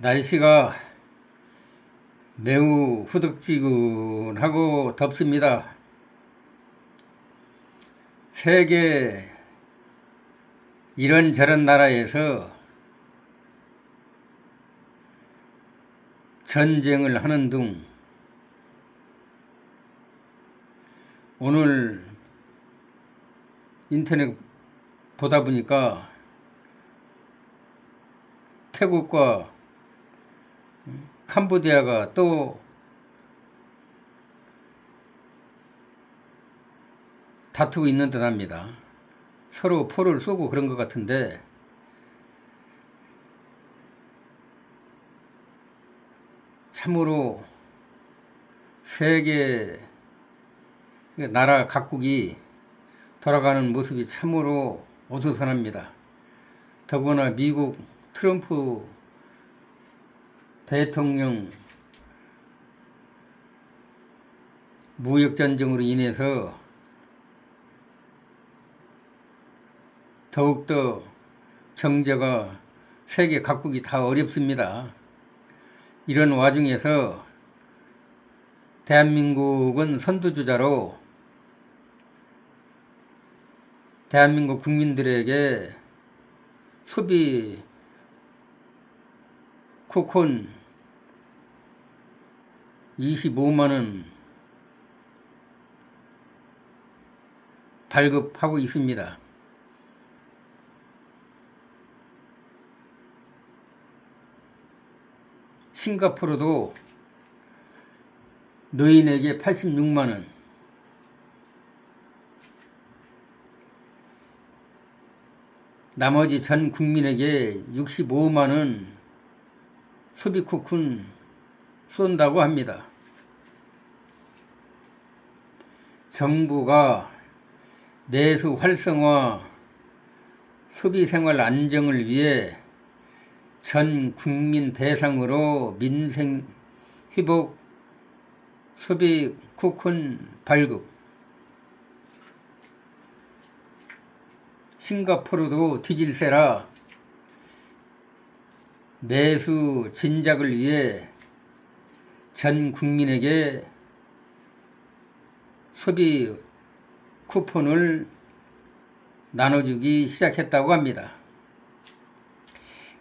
날씨가 매우 후덥지근하고 덥습니다. 세계 이런저런 나라에서 전쟁을 하는 등 오늘 인터넷 보다 보니까 태국과 캄보디아가 또 다투고 있는 듯 합니다. 서로 포를 쏘고 그런 것 같은데 참으로 세계 나라 각국이 돌아가는 모습이 참으로 어수선합니다. 더구나 미국 트럼프 대통령 무역전쟁으로 인해서 더욱더 경제가 세계 각국이 다 어렵습니다. 이런 와중에서 대한민국은 선두주자로 대한민국 국민들에게 소비 쿠폰 25만원 발급하고 있습니다. 싱가포르도 노인에게 86만원, 나머지 전 국민에게 65만원 소비 쿠폰 쏜다고 합니다. 정부가 내수 활성화, 소비 생활 안정을 위해 전 국민 대상으로 민생 회복 소비 쿠폰 발급 싱가포르도 뒤질세라 내수 진작을 위해 전 국민에게 소비 쿠폰을 나눠주기 시작했다고 합니다.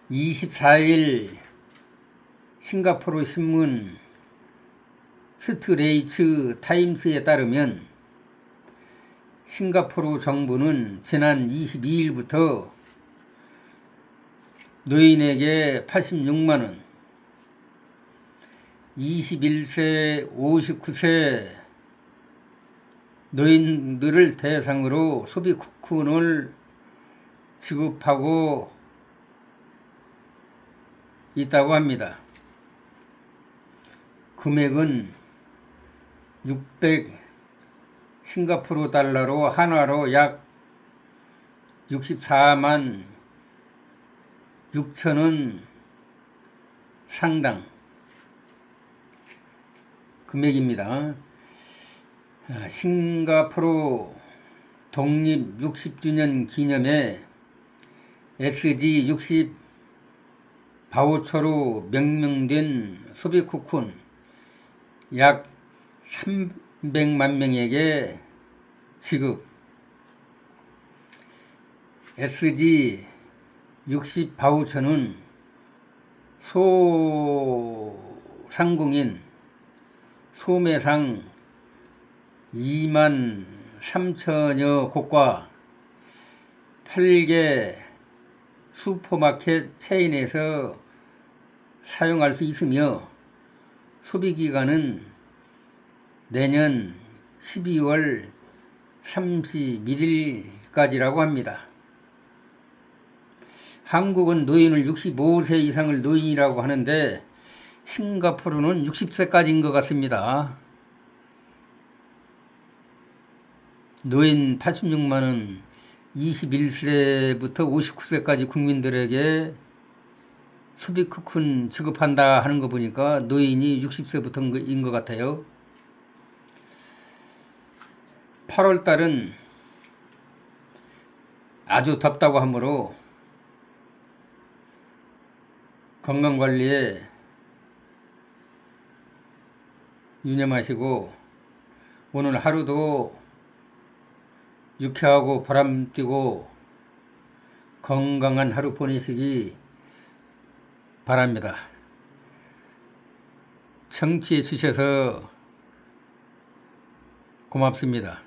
24일 싱가포르 신문 스트레이츠 타임스에 따르면 싱가포르 정부는 지난 22일부터 노인에게 86만원, 21세, 59세 노인들을 대상으로 소비 쿠폰을 지급하고 있다고 합니다. 금액은 600 싱가포르 달러로 한화로 약 64만 6천원 상당 금액입니다. 아, 싱가포르 독립 60주년 기념에 SG 60 바우처로 명명된 소비 쿠폰 약 300만 명에게 지급 SG 60 바우처는 소상공인 소매상 2만 3천여 곳과 8개 슈퍼마켓 체인에서 사용할 수 있으며 소비기간은 내년 12월 31일까지라고 합니다. 한국은 노인을 65세 이상을 노인이라고 하는데 싱가포르는 60세까지인 것 같습니다. 노인 86만원 21세부터 59세까지 국민들에게 수비 쿠폰 지급한다 하는 거 보니까 노인이 60세부터인 것 같아요. 8월 달은 아주 덥다고 하므로 건강관리에 유념하시고 오늘 하루도 유쾌하고 바람뛰고 건강한 하루 보내시기 바랍니다. 청취해 주셔서 고맙습니다.